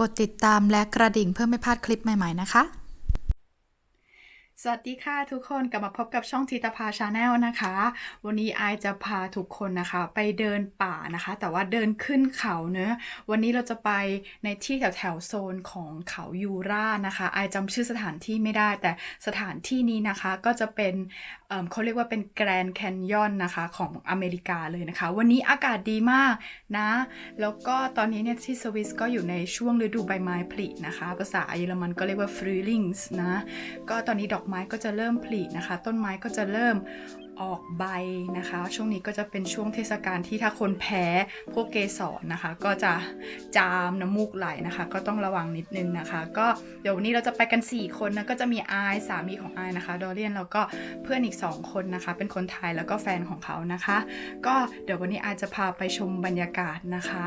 กดติดตามและกระดิ่งเพื่อไม่พลาดคลิปใหม่ๆนะคะ สวัสดีค่ะทุกคนกลับมาพบกับช่องทีตาพาชาแนลนะคะ วันนี้ไอจะพาทุกคนนะคะ ไปเดินป่านะคะ แต่ว่าเดินขึ้นเขาเนอะวันนี้เราจะไปในที่แถวแถวๆโซนของเขายูรานะคะไอจำชื่อสถานที่ไม่ได้ แต่สถานที่นี้นะคะก็จะเป็น เขาเรียกว่าเป็นแกรนด์แคนยอนนะคะของอเมริกาเลยนะคะ วันนี้อากาศดีมากนะ แล้วก็ตอนนี้เนี่ยที่สวิสก็อยู่ในช่วงฤดูใบไม้ผลินะคะ ภาษาเยอรมันก็เรียกว่า Frühlings นะ ก็ตอนนี้ดอกไม้ก็จะเริ่มผลินะคะ ต้นไม้ก็จะเริ่ม ออกใบนะคะ ช่วงนี้ก็จะเป็นช่วงเทศกาลที่ถ้าคนแพ้พวกเกสรนะคะ ก็จะจามน้ำมูกไหลนะคะ ก็ต้องระวังนิดนึงนะคะ ก็เดี๋ยววันนี้เราจะไปกัน 4 คนนะก็จะมีอายสามีของอายนะคะดอเรียนแล้วก็เพื่อนอีก 2 คนนะคะ เป็นคนไทยแล้วก็แฟนของเขานะคะ ก็เดี๋ยววันนี้อายจะพาไปชมบรรยากาศนะคะ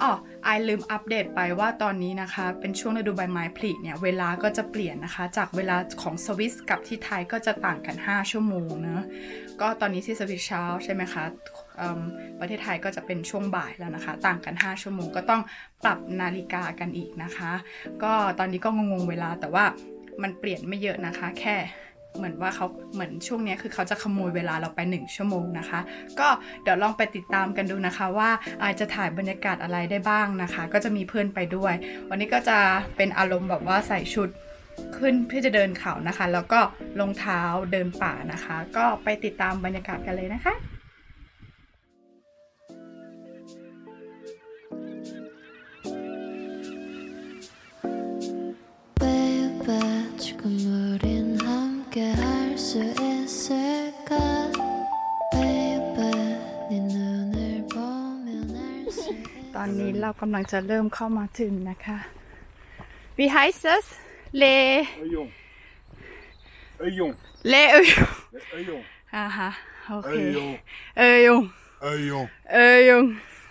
อ๋ออายลืมอัปเดตไปว่าตอนนี้นะคะ เป็นช่วงฤดูใบไม้ผลิเนี่ยเวลาก็จะเปลี่ยนนะคะ จากเวลาของสวิสกับที่ไทยก็จะต่างกัน 5 ชั่วโมงเนอะก็ตอนนี้ที่สวิสเช้าใช่ไหมคะประเทศไทยก็จะเป็นช่วงบ่ายแล้วนะคะ ต่างกัน 5 ชั่วโมงก็ต้องปรับนาฬิกากันอีกนะคะ ก็ตอนนี้ก็งงเวลาแต่ว่ามันเปลี่ยนไม่เยอะนะคะ แค่เหมือนว่าเขาเหมือนช่วงนี้คือเขาจะขโมยเวลาเราไป 1 ชั่วโมงนะคะ ก็เดี๋ยวลองไปติดตามกันดูนะคะ ว่าอาจจะถ่ายบรรยากาศอะไรได้บ้างนะคะ ก็จะมีเพื่อนไปด้วย วันนี้ก็จะเป็นอารมณ์แบบว่าใส่ชุด ขึ้นเพื่อจะเดินเขานะคะ แล้วก็ลงเท้าเดินป่านะคะ ก็ไปติดตามบรรยากาศกันเลยนะคะตอนนี้เรากำลังจะเริ่มเข้ามาถึงนะคะ behind us เล Øyung. Øyung. เลเอยง Øyung. อ่าฮะโอเค Øyung. เอยง Øyung. เอยง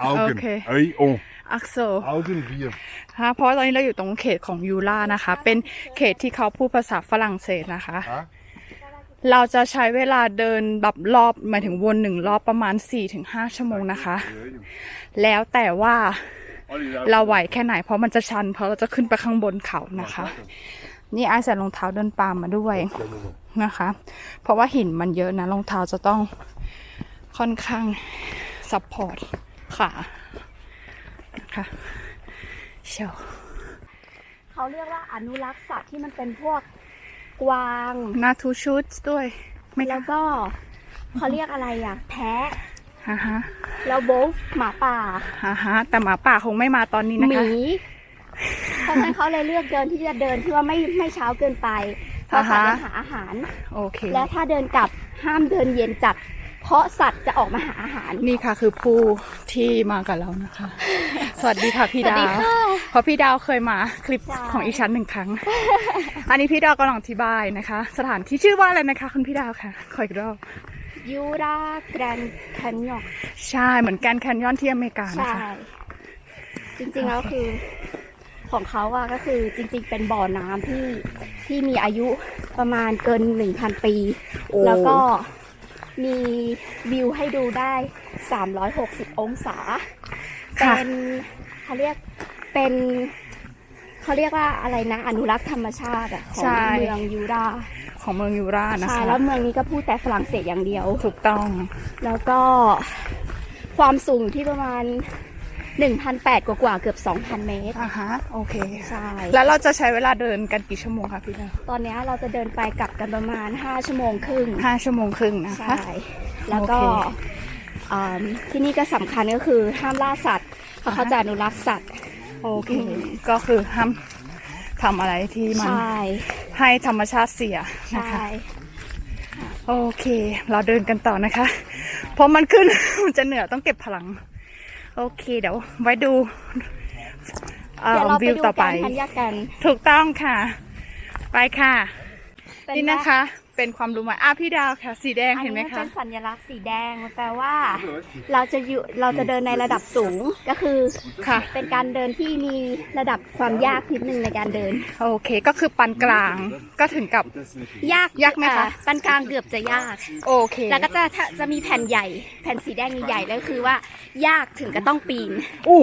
Augen. Okay. Øyung. อักโซ Augen wir. ฮะเพราะตอนนี้เราอยู่ตรงเขตของยูรานะคะ เป็นเขตที่เขาพูดภาษาฝรั่งเศสนะคะฮะเราจะใช้เวลาเดินแบบรอบหมายถึงวนหนึ่งรอบประมาณ4-5ชั่วโมงนะคะ Øyung. แล้วแต่ว่า Olli, der er เราไหวแค่ไหนเพราะมันจะชัน เพราะเราจะขึ้นไปข้างบนเขานะคะ นี่ไอายใส่รองเท้าเดินป่ามาด้วยนะคะ เพราะว่าหินมันเยอะนะรองเท้าจะต้องค่อนข้างซัพพอร์ตขานะคะเชียวเขาเรียกว่าอนุรักษ์สัตว์ที่มันเป็นพวกกวางนาทูชูดด้วย ไม่แล้วก็เขาเรียกอะไรอะ แพะฮะฮะ แล้วโบฟหมาป่าฮะฮะแต่หมาป่าคงไม่มาตอนนี้นะหมีคะเพราะฉะนั้นเขาเลยเลือกเดินที่จะเดินที่ว่าไม่ไม่เช้าเกินไปเพราะอ่าสัตฮะว์ยังหาอาหาร โอเค แล้วถ้าเดินกลับห้ามเดินเย็นจัด เพราะสัตว์จะออกมาหาอาหาร นี่ค่ะคือผู้ที่มากับเรานะคะ สวัสดีค่ะพี่สวัสดาดีว ค่ะ เพราะพี่ดาวเคยมาคลิปใช่ ของอีชั้นหนึ่งครั้ง อันนี้พี่ดาวกำลังอธิบายนะคะ สถานที่ชื่อว่าอะไรนะคะคุณพี่ดาวค่ะขออีกรอบ ยูราแกรนแคนยอนใช่เหมือนแกรนด์แคนยอนที่อเมริกานะใช่ คะจริงๆแล้วคือของเขาอะก็คือจริงๆเป็นบ่อน้ำที่ที่มีอายุประมาณเกิน1,000ปี โอ้แล้วก็มีวิวให้ดูได้ 360 องศาค่ะเป็นเขาเรียกเป็นเขาเรียกว่าอะไรนะ อนุรักษ์ธรรมชาติอะของเมืองยูรา ของเมืองยูรานะใช่คะแล้วเมืองนี้ก็พูดแต่ฝรั่งเศสอย่างเดียว ถูกต้อง แล้วก็ความสูงที่ประมาณ1,800กว่ากว่าๆเกือบ 2,000 เมตรอ่าฮะ โอเค ใช่ แล้วเราจะใช้เวลาเดินกันกี่ชั่วโมงคะพี่ดาวตอนนี้เราจะเดินไปกลับกันประมาณ 5 ชั่วโมงครึ่งห้าชั่วโมงครึ่งนะคะ ใช่ แล้วก็โอเคอ่าที่นี่ก็สำคัญก็คือห้ามล่าสัตว์ เพราะเขาจะอนุรักษ์สัตว์ โอเค ก็คือห้าม ทำอะไรที่มันใช่ให้ธรรมชาติเสียนะใช่คะโอเค เราเดินกันต่อนะคะ เพราะมันขึ้น มันจะเหนื่อยต้องเก็บพลัง โอเค เดี๋ยวไว้ดูเอ่อเดี๋ยวเราไปวิวดูต่อไป การพันยากัน ถูกต้องค่ะ ไปค่ะเป็นี่นะคะ เป็นความรู้ใหม่อะพี่ดาวค่ะ สีแดงอันเห็นไหมนี้มันคะเป็นสัญลักษณ์สีแดงมันแปลว่า เราจะอยู่เราจะเดินในระดับสูงก็คือค่ะ เป็นการเดินที่มีระดับความยากนิดนึงในการเดิน โอเคก็คือปานกลางก็ถึงกับ ยากยากไหมคะอ่ปานกลางเกือบจะยาก โอเคแล้วก็จะจะมีแผ่นใหญ่ แผ่นสีแดงใหญ่ๆแล้วคือว่า ยากถึงก็ต้องปีน อู้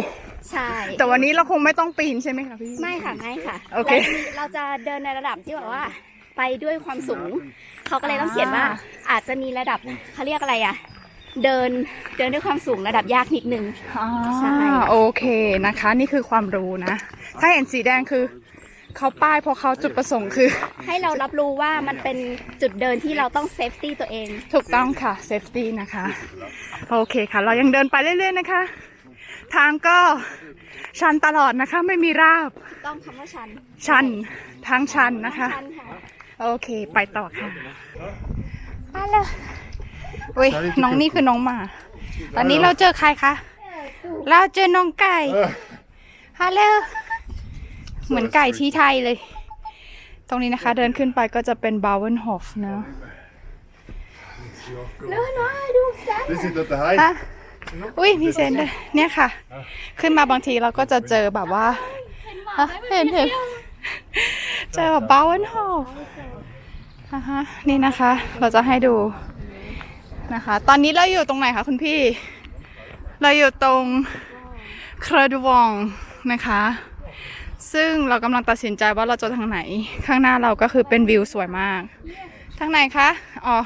ใช่ แต่วันนี้เราคงไม่ต้องปีนใช่ไหมคะพี่ ไม่ค่ะไม่ค่ะโอเค เราเราจะเดินในระดับที่แบบว่า ไปด้วยความสูง เขาก็เลยต้องเขียนว่าอาจจะมีระดับเขาเรียกอะไรอะ เดินเดินด้วยความสูงระดับยากนิดนึงอ่าใช่โอเคนะคะ นี่คือความรู้นะ ถ้าเห็นสีแดงคือเขาป้ายเพราะเขาจุดประสงค์คือ ให้เรารับรู้ว่ามันเป็นจุดเดินที่เราต้องเซฟตี้ตัวเอง ถูกต้องค่ะเซฟตี้นะคะ โอเคค่ะ เรายังเดินไปเรื่อยๆนะคะ ทางก็ชันตลอดนะคะ ไม่มีราบ ต้องคำว่าชัน ชันทางชันนะคะชันค่ะ โอเค ไปต่อค่ะมาเลยอุ้ยน้องนี่คือน้องหมา ตอนนี้เราเจอใครคะ เราเจอน้องไก่ฮัลโหลเหมือนไก่ที่ไทยเลย ตรงนี้นะคะ เดินขึ้นไปก็จะเป็นบาวเวนฮอฟเนอะ Dit zit dat de hei. ฮะอุ้ยมีเซนด้วยเนี่ยค่ะ ขึ้นมาบางทีเราก็จะเจอแบบว่าฮะเห็นเห็น เจอแบบบาวเวนฮอฟอ่าฮะนี่นะคะ เราจะให้ดูนะคะ ตอนนี้เราอยู่ตรงไหนคะคุณพี่ เราอยู่ตรงคราดูวองนะคะ ซึ่งเรากำลังตัดสินใจว่าเราจะทางไหน ข้างหน้าเราก็คือเป็นวิวสวยมาก ทางไหนคะ อ๋อ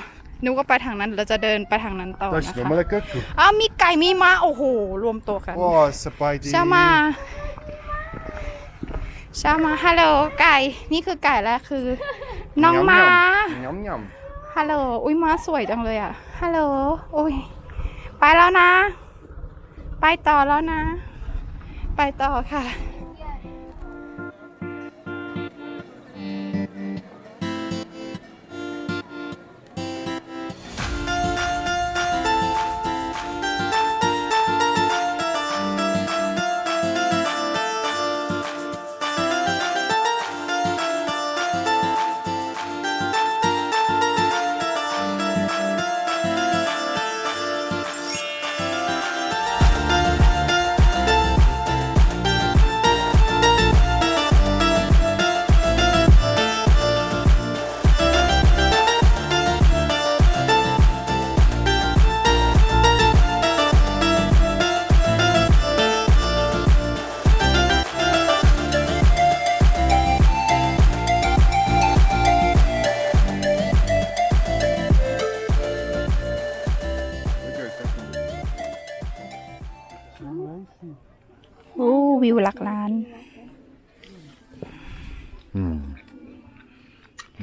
นึกว่าไปทางนั้น เราจะเดินไปทางนั้นต่อ Dat is นะ nog คะ maar lekker. อ้าวมีไก่มีม้า โอ้โห รวมตัวกัน Oh, sapaiti. ชามาชามาฮัลโหลไก่นี่คือไก่แล้วคือ น้องม้า Njam njam. ฮัลโหลอุ้ยม้าสวยจังเลยอะฮัลโหลอุ้ยไปแล้วนะ ไปต่อแล้วนะ ไปต่อค่ะ วิวหลักล้าน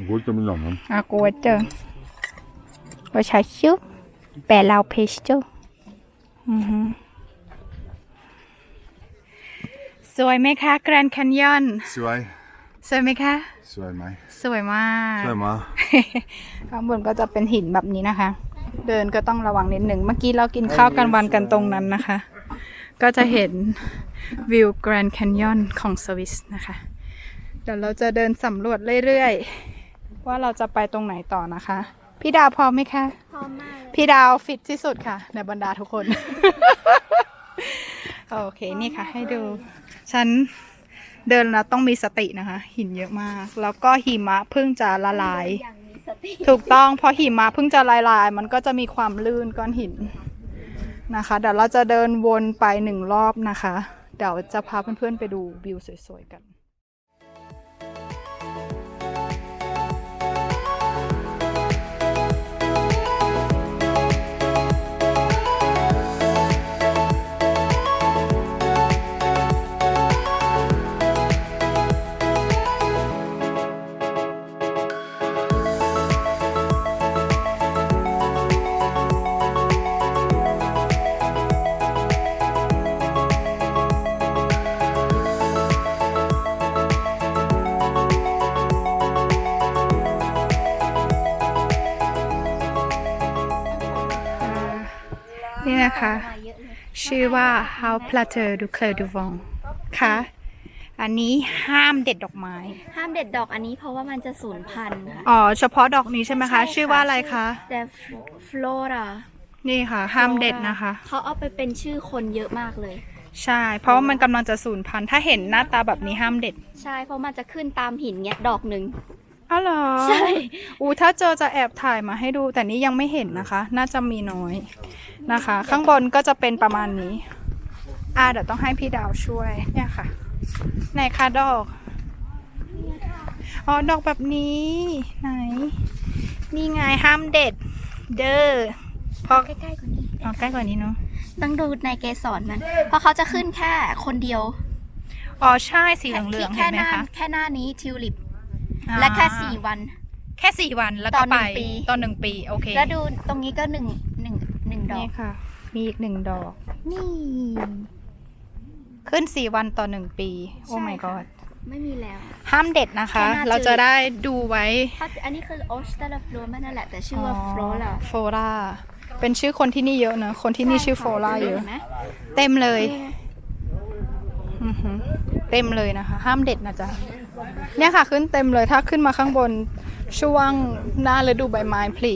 Goed om dan. hè. อากลัวเจอว่าใช้ชิวแปลเราเพชจูอือฮึสวยไหมคะแกรนด์แคนยอน Zwaai. สวยไหมคะ Zwaai mij. สวยมาก Zwaai maar. ข้างบนก็จะเป็นหินแบบนี้นะคะ เดินก็ต้องระวังนิดหนึ่ง เมื่อกี้เรากินข้าวกันวันกันตรงนั้นนะคะ ก็จะเห็นวิวแกรนด์แคนยอนของสวิสนะคะ เดี๋ยวเราจะเดินสำรวจเรื่อยๆ ว่าเราจะไปตรงไหนต่อนะคะ พี่ดาวพร้อมไหมคะ พร้อมมากเลยพี่ดาวฟิตที่สุดค่ะ ในบรรดาทุกคน โอเคนี่ค่ะ ให้ดู ฉันเดินแล้วต้องมีสตินะคะ หินเยอะมาก แล้วก็หิมะเพิ่งจะละลาย อย่างมีสติ ถูกต้องเพราะหิมะเพิ่งจะละลาย มันก็จะมีความลื่นก้อนหิน นะคะ เดี๋ยวเราจะเดินวนไปหนึ่งรอบนะคะ เดี๋ยวจะพาเพื่อนๆไปดูวิวสวยๆกัน นี่นะคะมาเยอะเลยชื่อว่า How Plateau du Clé du Vent ค่ะ อันนี้ห้ามเด็ดดอกไม้ ห้ามเด็ดดอกอันนี้เพราะว่ามันจะสูญพันธุ์ค่ะอ๋อ เฉพาะดอกนี้ใช่ไหมคะ ชื่อว่าอะไรคะ แต่ฟลอรานี่ค่ะ ห้ามเด็ดนะคะ เขาเอาไปเป็นชื่อคนเยอะมากเลย ใช่ เพราะว่ามันกำลังจะสูญพันธุ์ถ้าเห็นหน้าตาแบบนี้ห้ามเด็ด ใช่ เพราะมันจะขึ้นตามหินเงี้ยดอกหนึ่ง อ้าวเหรอใช่ อูถ้าเจอจะแอบถ่ายมาให้ดู แต่นี้ยังไม่เห็นนะคะ น่าจะมีน้อยนะคะ ข้างบนก็จะเป็นประมาณนี้ อ่าเดี๋ยวต้องให้พี่ดาวช่วย เนี่ยค่ะ ไหนคะดอก อ๋อ ดอกแบบนี้ ไหน นี่ไงห้ามเด็ด เด้อพอใกล้ๆกว่านี้เอาใกล้กว่านี้เนาะ ต้องดูในเกสรมัน เพราะเขาจะขึ้นแค่คนเดียว อ๋อ ใช่ สีเหลืองๆแค่เห็นไหมหน้าคะ แค่หน้านี้ทิวลิปอ่า และแค่สี่วัน แค่สี่วันแล้วต่ก็อหนึ่ไปงปี ตอนหนึ่งปีโอเคแล้วดูตรงนี้ก็หนึ่งหนึ่งหนึ่งดอนี่กค่ะ มีอีกหนึ่งดอก นี่ ขึ้นสี่วันต่อหนึ่งปี โอ้ ใช่ my ค่ะ god ไม่มีแล้ว ห้ามเด็ดนะคะ แค่หน้าเราจะได้ดูไว้ถ้าอันนี้คือโอสเตอร์ฟลูมันนั่นแหละ แต่ชื่อว่าฟลอร่าโฟราเป็นชื่อคนที่นี่เยอะเนอะคนที่นี่ชื่อโฟราเยอะห็นไหมเต็มเลยอือหือเต็มเลยนะคะ ห้ามเด็ดนะจ๊ะ เนี่ยค่ะขึ้นเต็มเลยถ้าขึ้นมาข้างบนช่วงหน้าฤดูใบไม้ผลิ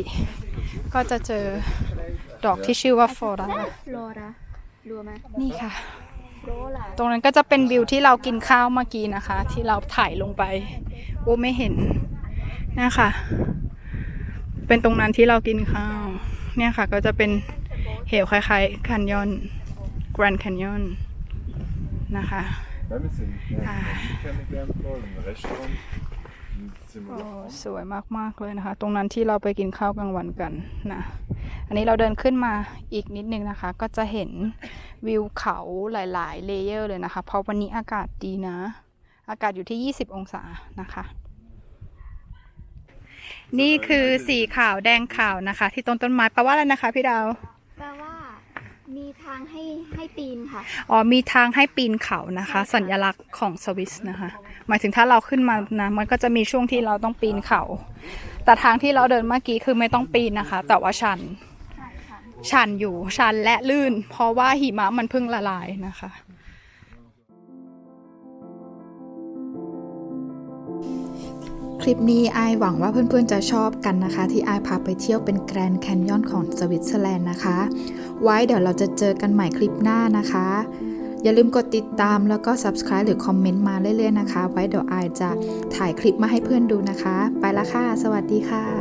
ก็จะเจอดอกที่ชื่อว่าโฟราฟลอร่ารัวไหมนี่ค่ะฟลอร่าตรงนั้นก็จะเป็นวิวที่เรากินข้าวเมื่อกี้นะคะ ที่เราถ่ายลงไปโอ้ไม่เห็นนะคะ เป็นตรงนั้นที่เรากินข้าว เนี่ยค่ะก็จะเป็นเหวคล้ายๆคันยอนแกรนด์คันยอนนะคะ Ja, wir sind ja, Ah. kennengelernt worden, im Restaurant. Und sind wir โอ้สวยมากๆเลยนะคะ ตรงนั้นที่เราไปกินข้าวกลางวันกันนะ อันนี้เราเดินขึ้นมาอีกนิดนึงนะคะ ก็จะเห็นวิวเขาหลาย ๆ เลเยอร์เลยนะคะ เพราะวันนี้อากาศดีนะ อากาศอยู่ที่ 20 องศานะคะ นี่คือสีขาวแดงขาวนะคะ ที่ต้นต้นไม้แปลว่าอะไรนะคะพี่ดาวแปลว่า มีทางให้ให้ปีนค่ะ อ๋อ มีทางให้ปีนเขานะคะใช่ค่ะสัญลักษณ์ของสวิสนะคะ หมายถึงถ้าเราขึ้นมานะมันก็จะมีช่วงที่เราต้องปีนเขา แต่ทางที่เราเดินเมื่อกี้คือไม่ต้องปีนนะคะ แต่ว่าชันใช่ค่ะชันอยู่ชันและลื่น เพราะว่าหิมะมันเพิ่งละลายนะคะ คลิปนี้ไอายหวังว่าเพื่อนๆจะชอบกันนะคะ ที่ไอายพาไปเที่ยวเป็นแกรนด์แคนยอนของสวิตเซอร์แลนด์นะคะ ไว้เดี๋ยวเราจะเจอกันใหม่คลิปหน้านะคะ อย่าลืมกดติดตามแล้วก็ subscribe หรือคอมเมนต์มาเรื่อยๆนะคะ ไว้เดี๋ยวไอายจะถ่ายคลิปมาให้เพื่อนดูนะคะ ไปละค่ะ สวัสดีค่ะ